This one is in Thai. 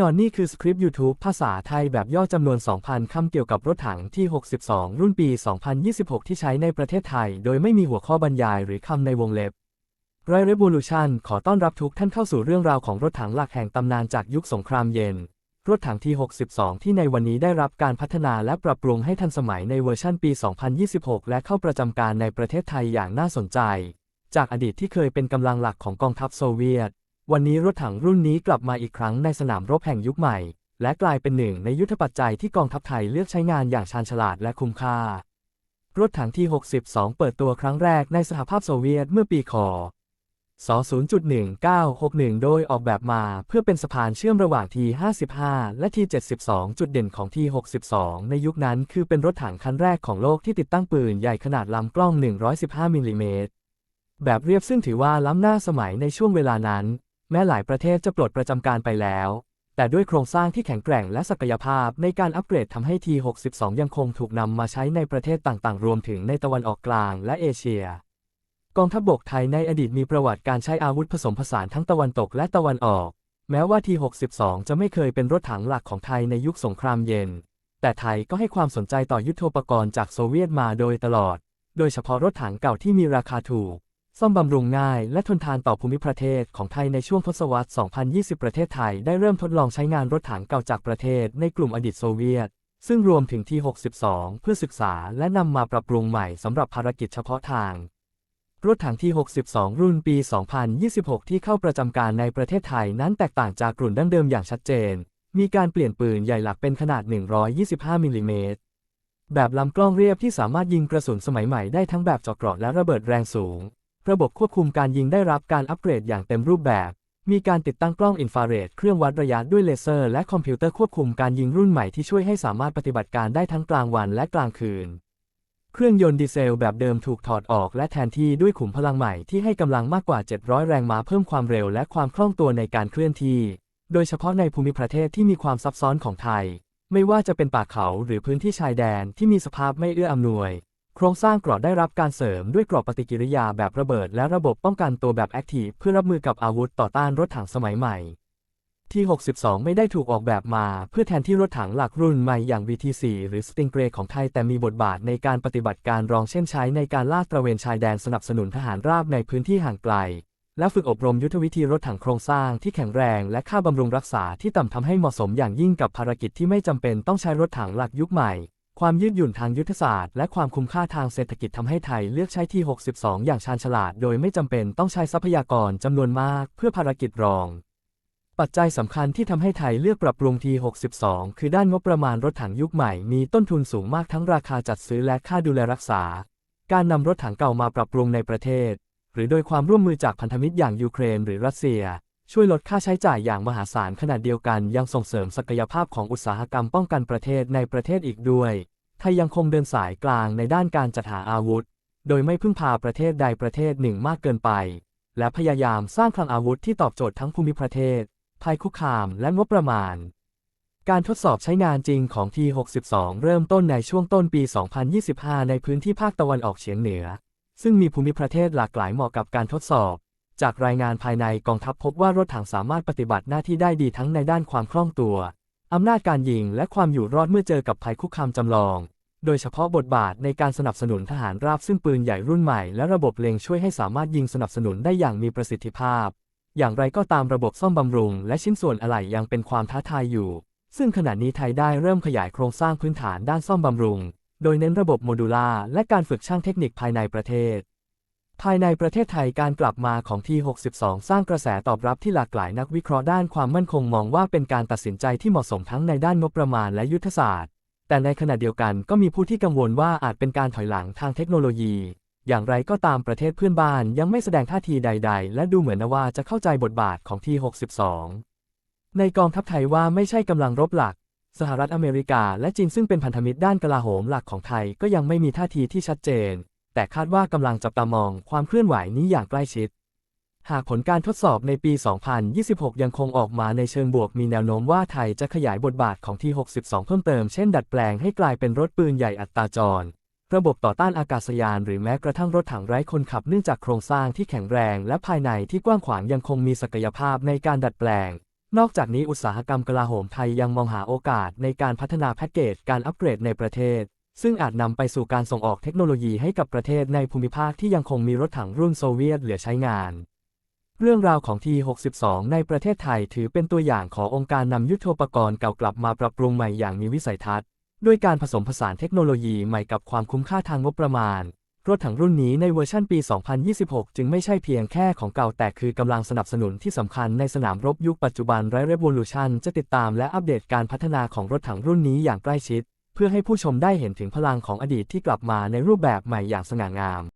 นอนนี่คือสคริปต์ YouTube ภาษาไทยแบบย่อจำนวน 2,000 คำเกี่ยวกับรถถังที่ 62 รุ่นปี 2026 ที่ใช้ในประเทศไทย โดยไม่มีหัวข้อบรรยายหรือคำในวงเล็บไรเร v o l u t i o n ขอต้อนรับทุกท่านเข้าสู่เรื่องราวของรถถังหลักแห่งตำนานจากยุคสงครามเย็น รถถังที่ 62 ที่ในวันนี้ได้รับการพัฒนาและปรับปรุงให้ทันสมัยในเวอร์ชันปี 2026 และเข้าประจำการในประเทศไทยอย่างน่าสนใจ จากอดีตที่เคยเป็นกำลังหลักของกองทัพโซเวียต วันนี้รถถังรุ่นนี้กลับมาอีกครั้งในสนามรบแห่งยุคใหม่ และกลายเป็นหนึ่งในยุทธปัจจัยที่กองทัพไทยเลือกใช้งานอย่างชาญฉลาดและคุ้มค่า รถถังที่ 62 เปิดตัวครั้งแรกในสหภาพโซเวียตเมื่อปีคศ0.1961 โดยออกแบบมาเพื่อเป็นสะพานเชื่อมระหว่างที55 และที72 จุดเด่นของที62 ในยุคนั้นคือเป็นรถถังคันแรกของโลกที่ติดตั้งปืนใหญ่ขนาดลำกล้อง 115 มิลลิเมตร แบบเรียบซึ่งถือว่าล้ำหน้าสมัยในช่วงเวลานั้น แม้หลายประเทศจะปลดประจำการไปแล้ว แต่ด้วยโครงสร้างที่แข็งแกร่งและศักยภาพในการอัปเกรดทำให้ที62 ยังคงถูกนำมาใช้ในประเทศต่างๆ รวมถึงในตะวันออกกลางและเอเชีย กองทัพบบกไทยในอดีตมีประวัติการใช้อาวุธผสมผสานทั้งตะวันตกและตะวันออก แม้ว่าที62 จะไม่เคยเป็นรถถังหลักของไทยในยุคสงครามเย็น แต่ไทยก็ให้ความสนใจต่อยุทโธปกรณ์จากโซเวียตมาโดยตลอด โดยเฉพาะรถถังเก่าที่มีราคาถูก ซ่อมบำรุงง่ายและทนทานต่อภูมิประเทศของไทยในช่วงทศวรรษ 2020 ประเทศไทยได้เริ่มทดลองใช้งานรถถังเก่าจากประเทศในกลุ่มอดีตโซเวียต ซึ่งรวมถึงที่ 62 เพื่อศึกษาและนำมาปรับปรุงใหม่สำหรับภารกิจเฉพาะทาง รถถังที่ 62 รุ่นปี 2026 ที่เข้าประจำการในประเทศไทยนั้นแตกต่างจากกลุ่นดั้งเดิมอย่างชัดเจน มีการเปลี่ยนปืนใหญ่หลักเป็นขนาด 125มิลลิเมตรแบบลำกล้องเรียบที่สามารถยิงกระสุนสมัยใหม่ได้ทั้งแบบเจาะเกราะและระเบิดแรงสูง ระบบควบคุมการยิงได้รับการอัปเกรดอย่างเต็มรูปแบบ มีการติดตั้งกล้องอินฟราเรดเครื่องวัดระยะด้วยเลเซอร์และคอมพิวเตอร์ควบคุมการยิงรุ่นใหม่ที่ช่วยให้สามารถปฏิบัติการได้ทั้งกลางวันและกลางคืน เครื่องยนต์ดีเซลแบบเดิมถูกถอดออกและแทนที่ด้วยขุมพลังใหม่ที่ให้กำลังมากกว่า 700 แรงม้าเพิ่มความเร็วและความคล่องตัวในการเคลื่อนที่ โดยเฉพาะในภูมิประเทศที่มีความซับซ้อนของไทย ไม่ว่าจะเป็นป่าเขาหรือพื้นที่ชายแดนที่มีสภาพไม่เอื้ออำนวย โครงสร้างเกราะได้รับการเสริมด้วยเกราะปฏิกิริยาแบบระเบิด และระบบป้องกันตัวแบบแอคทีฟเพื่อรับมือกับอาวุธต่อต้านรถถังสมัยใหม่ที่ 62 ไม่ได้ถูกออกแบบมา เพื่อแทนที่รถถังหลักรุ่นใหม่อย่าง VT4 หรือ Stingray ของไทย แต่มีบทบาทในการปฏิบัติการรองเช่นใช้ในการลาดตระเวนชายแดนสนับสนุนทหารราบในพื้นที่ห่างไกล และฝึกอบรมยุทธวิธีรถถังโครงสร้างที่แข็งแรง และค่าบำรุงรักษาที่ต่ำทำให้เหมาะสมอย่างยิ่งกับภารกิจที่ไม่จำเป็นต้องใช้รถถังหลักยุคใหม่ ความยืดหยุ่นทางยุทธศาสตร์และความคุ้มค่าทางเศรษฐกิจทำให้ไทยเลือกใช้ที่ 62 อย่างชาญฉลาด โดยไม่จำเป็นต้องใช้ทรัพยากรจำนวนมากเพื่อภารกิจรอง ปัจจัยสำคัญที่ทำให้ไทยเลือกปรับปรุงที 62 คือด้านงบประมาณรถถังยุคใหม่ มีต้นทุนสูงมากทั้งราคาจัดซื้อและค่าดูแลรักษา การนำรถถังเก่ามาปรับปรุงในประเทศ หรือโดยความร่วมมือจากพันธมิตรอย่างยูเครนหรือรัสเซีย ช่วยลดค่าใช้จ่ายอย่างมหาศาลขนาดเดียวกันยังส่งเสริมศักยภาพของอุตสาหกรรมป้องกันประเทศในประเทศอีกด้วย ไทยยังคงเดินสายกลางในด้านการจัดหาอาวุธ โดยไม่พึ่งพาประเทศใดประเทศหนึ่งมากเกินไป และพยายามสร้างคลังอาวุธที่ตอบโจทย์ทั้งภูมิประเทศ ภัยคุกคามและงบประมาณ การทดสอบใช้งานจริงของ T62 เริ่มต้นในช่วงต้นปี 2025 ในพื้นที่ภาคตะวันออกเฉียงเหนือ ซึ่งมีภูมิประเทศหลากหลายเหมาะกับการทดสอบ จากรายงานภายในกองทัพพบว่ารถถังสามารถปฏิบัติหน้าที่ได้ดีทั้งในด้านความคล่องตัว อำนาจการยิงและความอยู่รอดเมื่อเจอกับภัยคุกคามจำลอง โดยเฉพาะบทบาทในการสนับสนุนทหารราบซึ่งปืนใหญ่รุ่นใหม่และระบบเล็งช่วยให้สามารถยิงสนับสนุนได้อย่างมีประสิทธิภาพ อย่างไรก็ตามระบบซ่อมบำรุง และชิ้นส่วนอะไหล่ยังเป็นความท้าทายอยู่ ซึ่งขณะนี้ไทยได้เริ่มขยายโครงสร้างพื้นฐานด้านซ่อมบำรุง โดยเน้นระบบโมดูลาร์และการฝึกช่างเทคนิคภายในประเทศ ภายในประเทศไทยการกลับมาของ T62 สร้างกระแสตอบรับที่หลากหลายนักวิเคราะห์ด้านความมั่นคงมองว่าเป็นการตัดสินใจที่เหมาะสมทั้งในด้านงบประมาณและยุทธศาสตร์ แต่ในขณะเดียวกันก็มีผู้ที่กังวลว่าอาจเป็นการถอยหลังทางเทคโนโลยี อย่างไรก็ตามประเทศเพื่อนบ้านยังไม่แสดงท่าทีใด ๆ และดูเหมือนว่าจะเข้าใจบทบาทของ T62 ในกองทัพไทยว่าไม่ใช่กำลังรบหลัก สหรัฐอเมริกา และจีนซึ่งเป็นพันธมิตรด้านกลาโหมหลักของไทยก็ยังไม่มีท่าทีที่ชัดเจน แต่คาดว่ากำลังจับตามองความเคลื่อนไหวนี้อย่างใกล้ชิด หากผลการทดสอบในปี 2026 ยังคงออกมาในเชิงบวกมีแนวโน้มว่าไทยจะขยายบทบาทของที62 เพิ่มเติมเช่นดัดแปลงให้กลายเป็นรถปืนใหญ่อัตราจร ระบบต่อต้านอากาศยานหรือแม้กระทั่งรถถังไร้คนขับเนื่องจากโครงสร้างที่แข็งแรงและภายในที่กว้างขวางยังคงมีศักยภาพในการดัดแปลงนอกจากนี้อุตสาหกรรมกลาโหมไทยยังมองหาโอกาสในการพัฒนาแพ็กเกจการอัปเกรดในประเทศ ซึ่งอาจนำไปสู่การส่งออกเทคโนโลยีให้กับประเทศในภูมิภาคที่ยังคงมีรถถังรุ่นโซเวียตเหลือใช้งาน เรื่องราวของ T62 ในประเทศไทยถือเป็นตัวอย่างขององค์การนำยุทโธปกรณ์เก่ากลับมาปรับปรุงใหม่อย่างมีวิสัยทัศน์ ด้วยการผสมผสานเทคโนโลยีใหม่กับความคุ้มค่าทางงบประมาณ รถถังรุ่นนี้ในเวอร์ชันปี 2026 จึงไม่ใช่เพียงแค่ของเก่าแต่คือกำลังสนับสนุนที่สำคัญในสนามรบยุคปัจจุบันไรเร v o l u t i o n จะติดตามและอัปเดตการพัฒนาของรถถังรุ่นนี้อย่างใกล้ชิด เพื่อให้ผู้ชมได้เห็นถึงพลังของอดีตที่กลับมาในรูปแบบใหม่อย่างสง่างาม